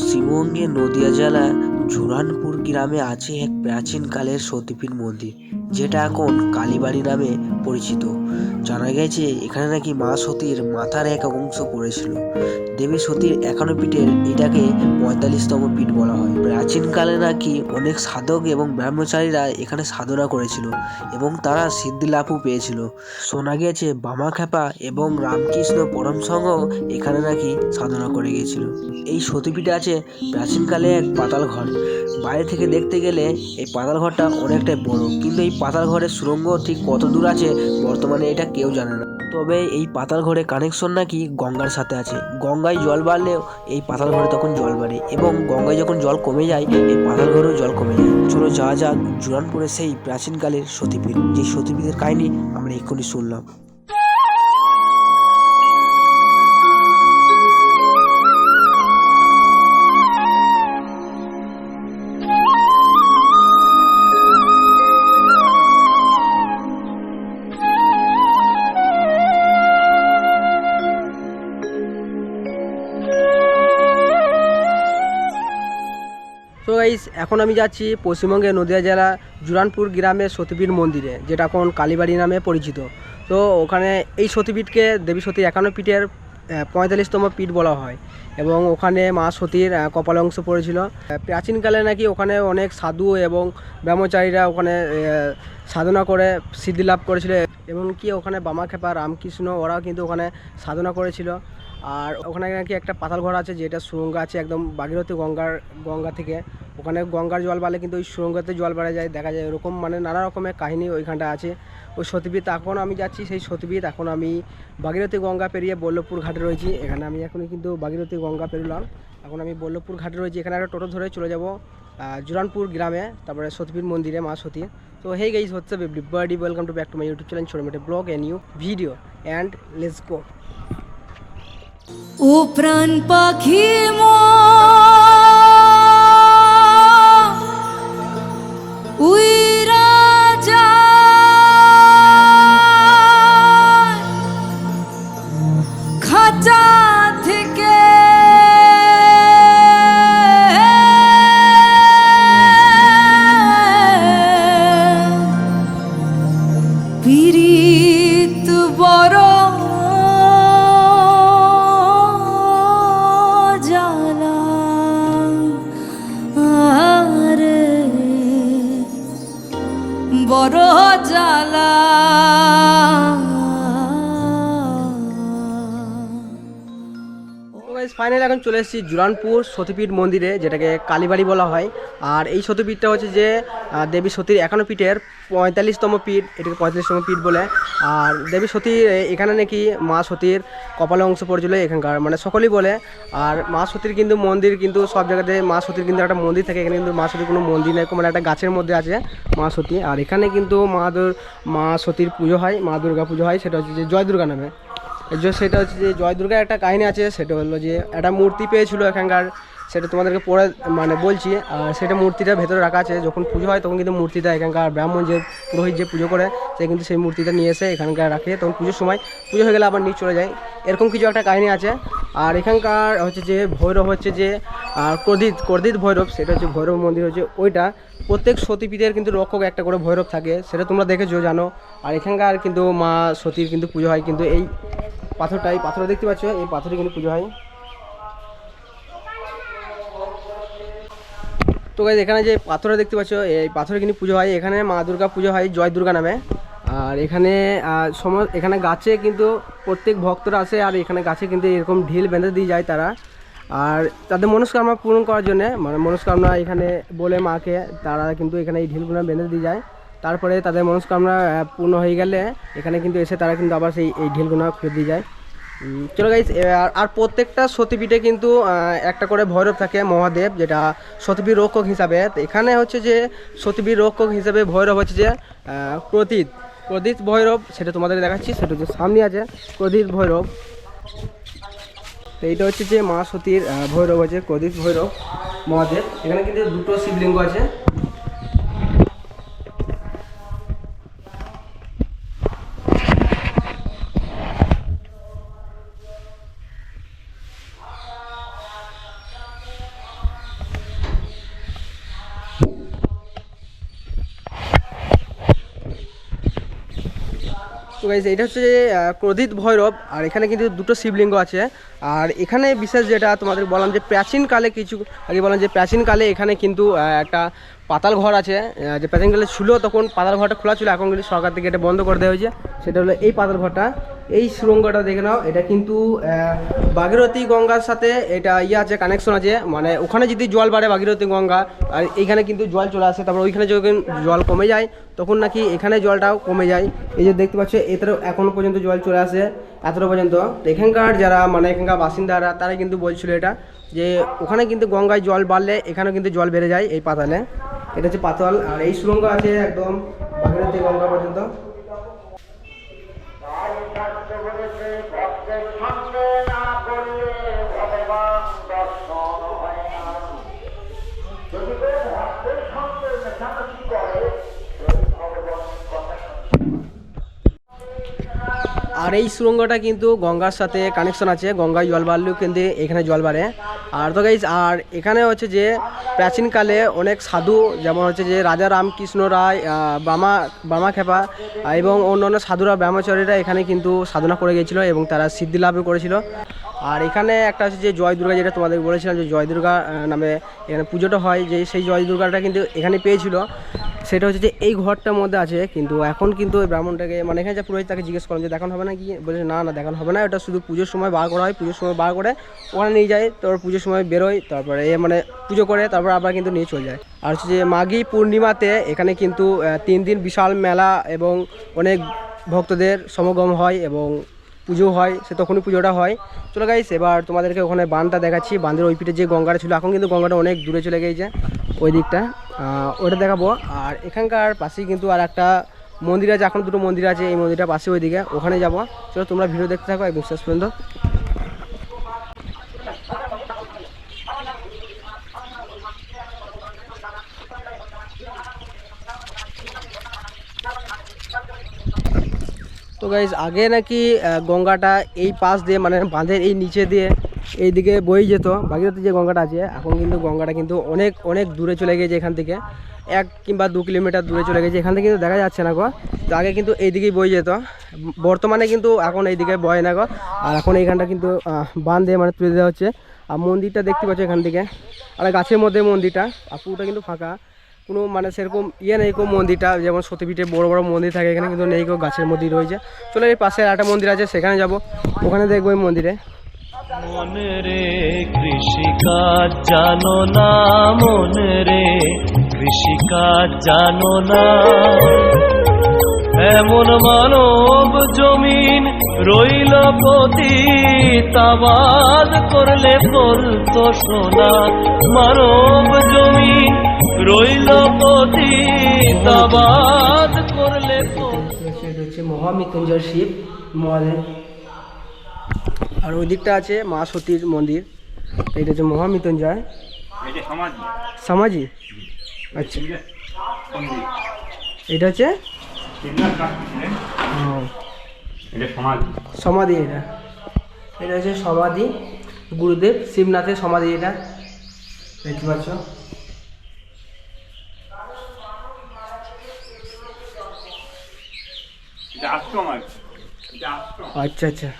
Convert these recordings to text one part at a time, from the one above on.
পশ্চিমবঙ্গের নদীয়া জেলার ঝুরানপুর গ্রামে আছে এক প্রাচীনকালের সতীপীঠ মন্দির। যেটা এখন কালীবাড়ি নামে পরিচিত। জানা গেছে এখানে নাকি মা সতীর মাথার এক অংশ পড়েছিল। দেবী সতীর একান্ন পীঠের এটাকে পঁয়তাল্লিশতম পীঠ বলা হয়। প্রাচীনকালে নাকি অনেক সাধক এবং ব্রহ্মচারীরা এখানে সাধনা করেছিল এবং তারা সিদ্ধি লাভও পেয়েছিল। শোনা গেছে বামাখ্যাপা এবং রামকৃষ্ণ পরমসঙ্গ এখানে নাকি সাধনা করে গিয়েছিল। এই সতীপীঠে আছে প্রাচীনকালে এক পাতাল ঘর। বাইরে থেকে দেখতে গেলে এই পাতাল ঘরটা অনেকটাই বড়, কিন্তু এই পাতাল ঘরের সুড়ঙ্গ ঠিক কত দূর আছে, বর্তমানে এটা কেউ জানে না। তবে এই পাতাল ঘরে কানেকশন নাকি গঙ্গার সাথে আছে। গঙ্গায় জল বাড়লেও এই পাতাল ঘরে তখন জল বাড়ে এবং গঙ্গায় যখন জল কমে যায়, এই পাতাল ঘরেও জল কমে যায়। চলো যাওয়া যাক জুরানপুরে সেই প্রাচীনকালের সতীপীঠ। যে সতীপীঠের কাহিনী আমরা এক্ষুনি শুনলাম। তো গাইস এখন আমি যাচ্ছি পশ্চিমবঙ্গের নদিয়া জেলা জুরানপুর গ্রামের সতীপীঠ মন্দিরে, যেটা এখন কালীবাড়ি নামে পরিচিত। তো ওখানে এই সতীপীঠকে দেবী সতীর একান্ন পীঠের পঁয়তাল্লিশতম পীঠ বলা হয় এবং ওখানে মা সতীর কপাল অংশ পড়েছিল। প্রাচীনকালে নাকি ওখানে অনেক সাধু এবং ব্রহ্মচারীরা ওখানে সাধনা করে সিদ্ধি লাভ করেছিল। এবং কি ওখানে বামাখ্যাপা, রামকৃষ্ণ, ওরাও কিন্তু ওখানে সাধনা করেছিল। আর ওখানে নাকি একটা পাতাল ঘর আছে, যেটা সুরঙ্গ আছে একদম ভাগীরথী গঙ্গার, গঙ্গা থেকে। ওখানে গঙ্গার জল বাড়লে কিন্তু ওই সুরঙ্গতে জল বাড়া যায়, দেখা যায় এরকম মানে নানা রকমের কাহিনী ওইখানটা আছে। ওই সতীপীঠ এখন আমি যাচ্ছি, সেই সতীপীঠ এখন আমি ভাগীরথী গঙ্গা পেরিয়ে বল্লভপুর ঘাটে রয়েছি। এখানে আমি এখন কিন্তু ভাগীরথী গঙ্গা পেরলাম। এখন আমি বল্লভপুর ঘাটে রয়েছি, এখানে একটা টোটো ধরে চলে যাব জুরানপুর গ্রামে, তারপরে সতীপীঠ মন্দিরে, মা সতী। তো হে গাইজ হচ্ছে birdie welcome to back to my YouTube channel, ছোটো মেটে blog, a new video, and let's go. ও প্রাণ পাখি উইরা ফাইনালি এখন চলে এসেছি জুরানপুর সতীপীঠ মন্দিরে, যেটাকে কালীবাড়ি বলা হয়। আর এই সতীপীঠটা হচ্ছে যে দেবী সতীর একান্ন পীঠের পঁয়তাল্লিশতম পীঠ, এটাকে পঁয়তাল্লিশতম পীঠ বলে। আর দেবী সতী এখানে নাকি মা সতীর কপালে অংশ পড়ছিল এখানকার মানে সকলেই বলে। আর মা সতীর কিন্তু মন্দির, কিন্তু সব জায়গাতে মা সতীর কিন্তু একটা মন্দির থাকে, এখানে কিন্তু মা সতীর কোনো মন্দির নেই মানে একটা গাছের মধ্যে আছে মা সতী। আর এখানে কিন্তু মা মা সতীর পুজো হয়, মা দুর্গা পুজো হয়, সেটা হচ্ছে যে জয় দুর্গা নামে। সেটা হচ্ছে যে জয় দুর্গার একটা কাহিনী আছে, সেটা হলো যে একটা মূর্তি পেয়েছিল এখানকার, সেটা তোমাদেরকে পড়ে মানে বলছি, আর সেটা মূর্তিটা ভেতরে রাখা আছে, যখন পুজো হয় তখন কিন্তু মূর্তিটা এখানকার ব্রাহ্মণ যে পুরোহিত যে পুজো করে, সে কিন্তু সেই মূর্তিটা নিয়ে এসে এখানকার রাখে। তখন পুজোর সময় পুজো হয়ে গেলে আবার নিয়ে চলে যায়। এরকম কিছু একটা কাহিনী আছে। আর এখানকার হচ্ছে যে ভৈরব হচ্ছে যে, আর ক্রোধিত ক্রোধিত ভৈরব, সেটা হচ্ছে ভৈরব মন্দির হচ্ছে ওইটা। প্রত্যেক সতীপীঠের কিন্তু রক্ষক একটা করে ভৈরব থাকে, সেটা তোমরা দেখেছ, জানো। আর এখানকার কিন্তু মা সতীর কিন্তু পুজো হয় কিন্তু এই পাথরটা এই পাথর দেখতে পাচ্ছ, এই পাথরে কিন্তু পুজো হয়। তো গাইজ এখানে যে পাথরে দেখতে পাচ্ছ, এই পাথরে কিন্তু পুজো হয়। এখানে মা দুর্গা পুজো হয় জয় দুর্গা নামে। আর এখানে সম এখানে গাছে কিন্তু প্রত্যেক ভক্তরা আসে, আর এখানে গাছে কিন্তু এরকম ঢিল বেঁধে দিয়ে যায় তারা। আর তাদের মনস্কামনা পূরণ করার জন্য মানে মনস্কামনা এখানে বলে মাকে, তারা কিন্তু এখানে এই ঢিলগুলো বেঁধে দিয়ে যায়। তারপরে তাদের মনস্কামনা পূর্ণ হয়ে গেলে এখানে কিন্তু এসে তারা কিন্তু আবার সেই, এই ঢিলগুলো ফেরত দিয়ে যায়। চলো গাইস আর প্রত্যেকটা সতীপীঠে কিন্তু একটা করে ভৈরব থাকে, মহাদেব, যেটা সতীপীঠ রক্ষক হিসাবে। এখানে হচ্ছে যে, সতীপীঠ রক্ষক হিসাবে ভৈরব হচ্ছে যে প্রতীত প্রদীপ। ভৈরব, সেটা তোমাদের দেখাচ্ছি, সেটা হচ্ছে সামনে আছে, প্রদীপ ভৈরব। তো এইটা হচ্ছে যে মা সতীর ভৈরব আছে প্রদীপ ভৈরব, মহাদেব। এখানে কিন্তু দুটো শিবলিঙ্গ আছে। গাইজ এটা হচ্ছে ক্রোধিত ভৈরব, আর এখানে কিন্তু দুটো শিবলিঙ্গ আছে। আর এখানে বিশেষ যেটা তোমাদের বললাম যে প্রাচীনকালে কিছু, আগে বললাম যে প্রাচীনকালে এখানে কিন্তু একটা পাতাল ঘর আছে যে প্রাচীনকালে ছিল তখন পাতাল ঘরটা খোলা ছিল এখন কিন্তু সরকার থেকে এটা বন্ধ করে দেওয়া হয়েছে। সেটা হলো এই পাতাল ঘরটা। এই সুরঙ্গটা দেখে নাও এটা কিন্তু আহ, ভাগীরথী গঙ্গার সাথে এটা ইয়ে আছে কানেকশন আছে। মানে ওখানে যদি জল বাড়ে ভাগীরথী গঙ্গা আর এইখানে কিন্তু জল চলে আসে তারপর ওইখানে যখন জল কমে যায় তখন নাকি এখানে জলটাও কমে যায়। এই যে দেখতে পাচ্ছ এতেও এখনও পর্যন্ত জল চলে আসে এতটা পর্যন্ত। এখানকার যারা মানে এখানকার বাসিন্দারা তারা কিন্তু বলছিল এটা যে ওখানে কিন্তু গঙ্গায় জল বাড়লে এখানেও কিন্তু জল বেড়ে যায় এই পাতালে। এটা হচ্ছে পাতাল আর এই সুরঙ্গ আছে একদম ভাগীরথী গঙ্গা পর্যন্ত। আর এই সুরঙ্গটা কিন্তু গঙ্গার সাথে কানেকশন আছে গঙ্গায় জল বাড়লেও কিন্তু এখানে জল বাড়ে। আর তো গাইজ আর এখানে হচ্ছে যে প্রাচীনকালে অনেক সাধু, যেমন হচ্ছে যে রাজা রামকৃষ্ণ রায় বামা বামা খেপা, এবং অন্যান্য সাধুরা, ব্রহ্মচারীরা এখানে কিন্তু সাধনা করে গিয়েছিল এবং তারা সিদ্ধি লাভ করেছিল। আর এখানে একটা হচ্ছে যে জয় দুর্গা, যেটা তোমাদের বলেছিলাম যে জয় দুর্গা নামে এখানে পুজোটা হয়, যে সেই জয় দুর্গাটা কিন্তু এখানে পেয়েছিল। সেটা হচ্ছে যে এই ঘরটার মধ্যে আছে, কিন্তু এখন কিন্তু ওই ব্রাহ্মণটাকে মানে এখানে যা পুরোহিত তাকে জিজ্ঞেস করলাম যে দেখানো হবে না কি? বলেছে, না না, দেখানো হবে না। ওটা শুধু পুজোর সময় বার করা হয়, পুজোর সময় বার করে ওখানে নিয়ে যায়, তারপর পুজোর সময় বেরোয়, তারপরে এ মানে পুজো করে, তারপর আবার কিন্তু নিয়ে চলে যায়। আর হচ্ছে যে মাঘী পূর্ণিমাতে এখানে কিন্তু তিন দিন বিশাল মেলা এবং অনেক ভক্তদের সমাগম হয় এবং পুজো হয়, সে তখনই পুজোটা হয়। চলো গাইস এবার তোমাদেরকে ওখানে বানটা দেখাচ্ছি। বাঁধের ওই পিঠে যে গঙ্গাটা ছিল, এখন কিন্তু গঙ্গাটা অনেক দূরে চলে গিয়েছে ওই দিকটা। ওটা দেখাবো। আর এখানকার পাশেই কিন্তু আর একটা মন্দির আছে, এখন দুটো মন্দির আছে, এই মন্দিরটা পাশে ওইদিকে। ওখানে যাব। চলো তোমরা ভিডিও দেখতে থাকো, একদম শেষ পর্যন্ত। তো গাইজ আগে নাকি গঙ্গাটা এই পাশ দিয়ে মানে বাঁধের এই নিচে দিয়ে এইদিকে বয়ে যেত ভাগীরথী যে গঙ্গাটা আছে, এখন কিন্তু গঙ্গাটা কিন্তু অনেক অনেক দূরে চলে গেছে এখান থেকে। এক কিংবা দু কিলোমিটার দূরে চলে গেছে এখান থেকে কিন্তু দেখা যাচ্ছে না গো। তো আগে কিন্তু এইদিকেই বয়ে যেত। বর্তমানে কিন্তু এখন এইদিকে বয় না গো। আর এখন এইখানটা কিন্তু বাঁধ দিয়ে মানে তুলে দেওয়া হচ্ছে। আর মন্দিরটা দেখতে পাচ্ছ এখান থেকে। আর গাছের মধ্যে মন্দিরটা, আর পুরোটা কিন্তু ফাঁকা। কোনো মানে সেরকম ইয়ে নেই কো মন্দিরটা। যেমন সতীপীঠে বড় বড় মন্দির থাকে, এখানে কিন্তু নেই কো গাছের মন্দির রয়েছে। চলে এই পাশে একটা মন্দির আছে, সেখানে যাব। ওখানে দেখব এই মন্দিরে। মন রে কৃষিকাজ জানো না মন রে কৃষিকাজ জানো না। এমন মানব জমিন রইল পতি তাবাদ করলে ফলতো সোনা। মানব জমিন রইল পতি তাবাদ করলে হচ্ছে মহামৃত্যুঞ্জয় শিব মহাদেব আর ওই দিকটা আছে মা সতীর মন্দির। এটা হচ্ছে মহামৃত্যুঞ্জয় সমাজ আচ্ছা। এটা হচ্ছে? সমাধি। এটা। এটা হচ্ছে সমাধি। গুরুদেব শিবনাথের সমাধি এটা। দেখতে পাচ্ছ? আচ্ছা আচ্ছা।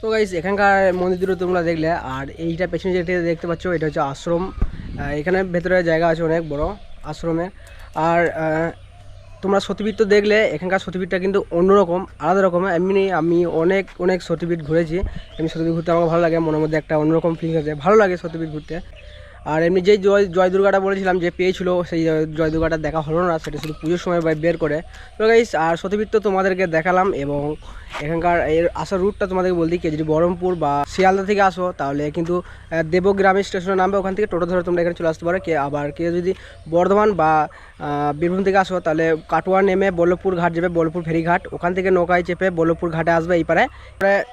তো গাইস এখানকার মন্দির দুটো তোমরা দেখলে, আর এইটা পেছনে যেটা দেখতে পাচ্ছ, এটা হচ্ছে আশ্রম। এখানে ভেতরে জায়গা আছে অনেক বড় আশ্রমে। আর তোমরা সতীপীঠ তো দেখলে, এখানকার সতীপীঠটা কিন্তু অন্যরকম, আলাদা রকম। এমনি আমি অনেক অনেক সতীপীঠ ঘুরেছি। এমনি সতীপীঠ ঘুরতে আমার ভালো লাগে, মনের মধ্যে একটা অন্যরকম ফিলিংস আছে। ভালো লাগে সতীপীঠ ঘুরতে। আর এমনি যেই জয় জয় দুর্গাটা বলেছিলাম যে পেয়েছিল সেই জয়- দুর্গাটা দেখা হলো না সেটা শুধু পুজোর সময় বের করে। তো গাইস আর সতীপীঠ তো তোমাদেরকে দেখালাম এবং এখানকার এর আসার রুটটা তোমাদেরকে বলতে কি যদি বহরমপুর বা শিয়ালদা থেকে আসো তাহলে কিন্তু আহ, দেবগ্রামী স্টেশনে নামবে ওখান থেকে টোটো ধরে তোমরা এখানে চলে আসতে পারো। কে আবার কেউ যদি বর্ধমান বা বীরভূম থেকে আসো তাহলে কাটোয়া নেমে বল্লভপুর ঘাট যাবে বল্লভপুর ফেরিঘাট। ওখান থেকে নৌকায় চেপে বল্লভপুর ঘাটে আসবে এই পারে।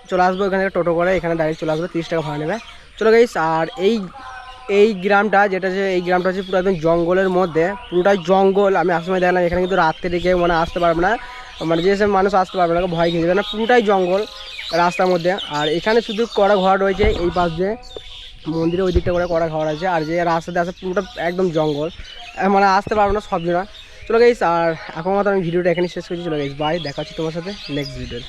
চলে আসবে ওখান থেকে টোটো করে এখানে ডাইরেক্ট চলে আসবে তিরিশ টাকা ভাড়া নেবে। চলো গাইস আর এই এই গ্রামটা, যেটা যে এই গ্রামটা হচ্ছে পুরো একদম জঙ্গলের মধ্যে। পুরোটাই জঙ্গল। আমি আসার সময় দেখলাম এখানে কিন্তু রাত্রে দিকে মানে আসতে পারবে না। মানে যে সব মানুষ আসতে পারবে না ভয় খেয়ে যাবে। না পুরোটাই জঙ্গল রাস্তার মধ্যে। আর এখানে শুধু কড়া ঘর রয়েছে, এই পাশ দিয়ে মন্দিরে ওই দিকটা করে কড়া ঘর আছে। আর যে রাস্তাতে আসে পুরোটা একদম জঙ্গল। মানে আসতে পারবে না সব জনা। চলো গাইস আর এখন মতো আমি ভিডিওটা এখানে শেষ করছি। চলো গাইস বাই দেখা হচ্ছে তোমার সাথে নেক্সট ভিডিও